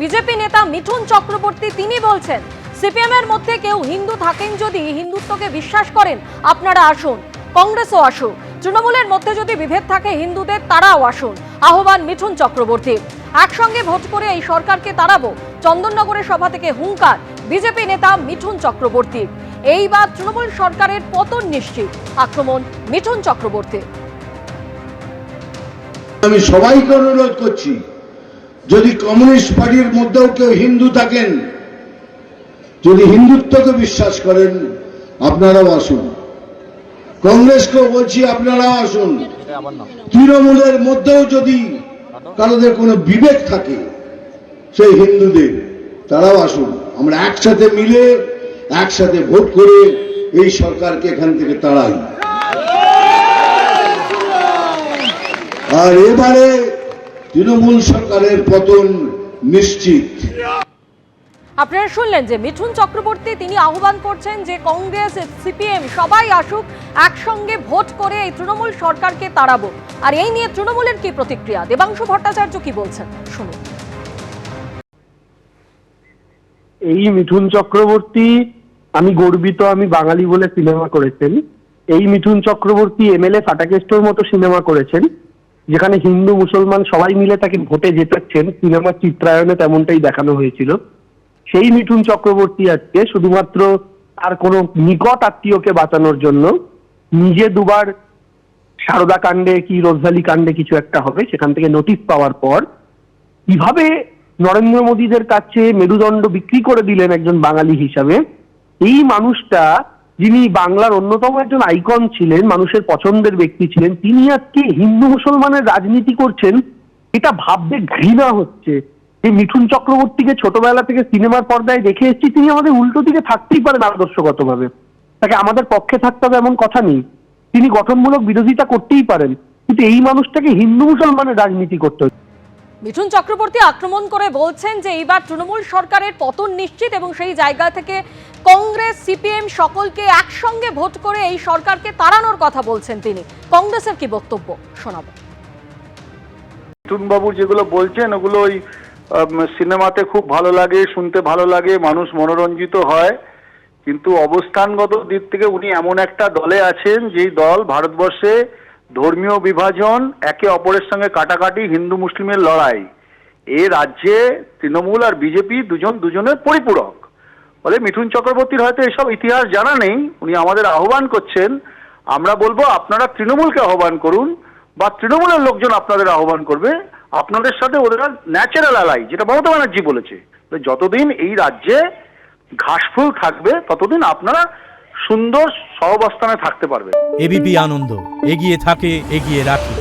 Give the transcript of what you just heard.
BJP নেতা মিঠুন চক্রবর্তী তিনি বলছেন সিপিএম এর মধ্যে কেউ হিন্দু থাকেন যদি হিন্দুত্বকে বিশ্বাস করেন, আপনারা আসুন, কংগ্রেসও আসুন তৃণমূলের মধ্যে যদি বিভেদ থাকে হিন্দুদের, তারাও আসুন। আহ্বান মিঠুন চক্রবর্তী। একসঙ্গে ভোট করে এই সরকারকে তাড়াবো। চন্দননগরের সভা থেকে হুঙ্কার, বিজেপি নেতা মিঠুন চক্রবর্তী। এইবার তৃণমূল সরকারের পতন নিশ্চিত, আক্রমণ মিঠুন চক্রবর্তী। আমি সবাইকে অনুরোধ করছি যদি কমিউনিস্ট পার্টির মধ্যেও কেউ হিন্দু থাকেন, যদি হিন্দুত্বকে বিশ্বাস করেন, আপনারাও আসুন। কংগ্রেসকেও বলছি, আপনারাও আসুন। তৃণমূলের মধ্যেও যদি কারোদের কোনো বিবেক থাকে, সেই হিন্দুদের, তারাও আসুন। আমরা একসাথে মিলে, একসাথে ভোট করে এই সরকারকে এখান থেকে তাড়াই। আর এবারে তৃণমূল সরকারের পতন নিশ্চিত। আপনারা শুনলেন যে মিঠুন চক্রবর্তী তিনি আহ্বান করছেন যে কংগ্রেস সিপিএম সবাই আসুক একসঙ্গে ভোট করে এই তৃণমূল সরকারকে তাড়াবো। আর এই নিয়ে তৃণমূলের কি প্রতিক্রিয়া? দেবাংশু ভট্টাচার্য কি বলছেন? শুনুন। এই মিঠুন চক্রবর্তী আমি গর্বিত আমি বাঙালি বলে সিনেমা করেছেন। এই মিঠুন চক্রবর্তী এমএলএ ফাটাকেস্টোর মতো সিনেমা করেছেন। যেখানে হিন্দু, মুসলমান সবাই মিলে তাকে ভোটে জেতাচ্ছেন সিনেমার চিত্রায়নে তেমনটাই দেখানো হয়েছিল। সেই মিঠুন চক্রবর্তী আজকে শুধুমাত্র তার কোনো নিকট আত্মীয়কে বাঁচানোর জন্য নিজে দুবার সারদা কাণ্ডে কি রোজভ্যালি কাণ্ডে কিছু একটা হবে, সেখান থেকে নোটিশ পাওয়ার পর কীভাবে নরেন্দ্র মোদীদের কাছে মেরুদণ্ড বিক্রি করে দিলেন একজন বাঙালি হিসাবে, এই মানুষটা যিনি বাংলার অন্যতম একজন আইকন ছিলেন, মানুষের পছন্দের ব্যক্তি ছিলেন, তিনি আজকে হিন্দু মুসলমানের রাজনীতি করছেন, এটা ভাবতে ঘৃণা হচ্ছে। যে মিঠুন চক্রবর্তীকে ছোটবেলা থেকে সিনেমার পর্দায় দেখে এসেছি, তিনি আমাদের উল্টো দিকে থাকতেই পারেন আদর্শগতভাবে। তাকে আমাদের পক্ষে থাকতে হবে এমন কথা নেই। তিনি গঠনমূলক বিরোধিতা করতেই পারেন, কিন্তু এই মানুষটাকে হিন্দু মুসলমানের রাজনীতি করতে হচ্ছে মিঠুন চক্রবর্তী আক্রমণ করে বলছেন যে, এইবার তৃণমূল সরকারের পতন নিশ্চিত এবং সেই জায়গা থেকে কংগ্রেস, সিপিএম সকলকে একসঙ্গে ভোট করে এই সরকারকে তাড়ানোর কথা বলছেন তিনি। কংগ্রেসের কি বক্তব্য? শোনাবো। বাবু যেগুলো বলছেন, ওগুলো ওই সিনেমাতে খুব ভালো লাগে, শুনতে ভালো লাগে, মানুষ মনোরঞ্জিত হয়। কিন্তু অবস্থানগত দিক থেকে উনি এমন একটা দলে আছেন, যেই দল ভারতবর্ষে ধর্মীয় বিভাজন, একে অপরের সঙ্গে কাটাকাটি হিন্দু মুসলিমের লড়াই। এ রাজ্যে তৃণমূল আর বিজেপি দুজন দুজনের পরিপূরক। ফলে মিঠুন চক্রবর্তীর হয়তো এসব ইতিহাস জানা নেই, উনি আমাদের আহ্বান করছেন, আমরা বলব আপনারা তৃণমূলকে আহ্বান করুন, বা তৃণমূলের লোকজন আপনাদের আহ্বান করবে, আপনাদের সাথে ওদের ন্যাচারাল অ্যালাই যেটা মমতা ব্যানার্জি বলেছে যতদিন এই রাজ্যে ঘাসফুল থাকবে, ততদিন আপনারা সুন্দর সহবস্থানে থাকতে পারবেন। এবিপি আনন্দ, এগিয়ে থাকে, এগিয়ে রাখে।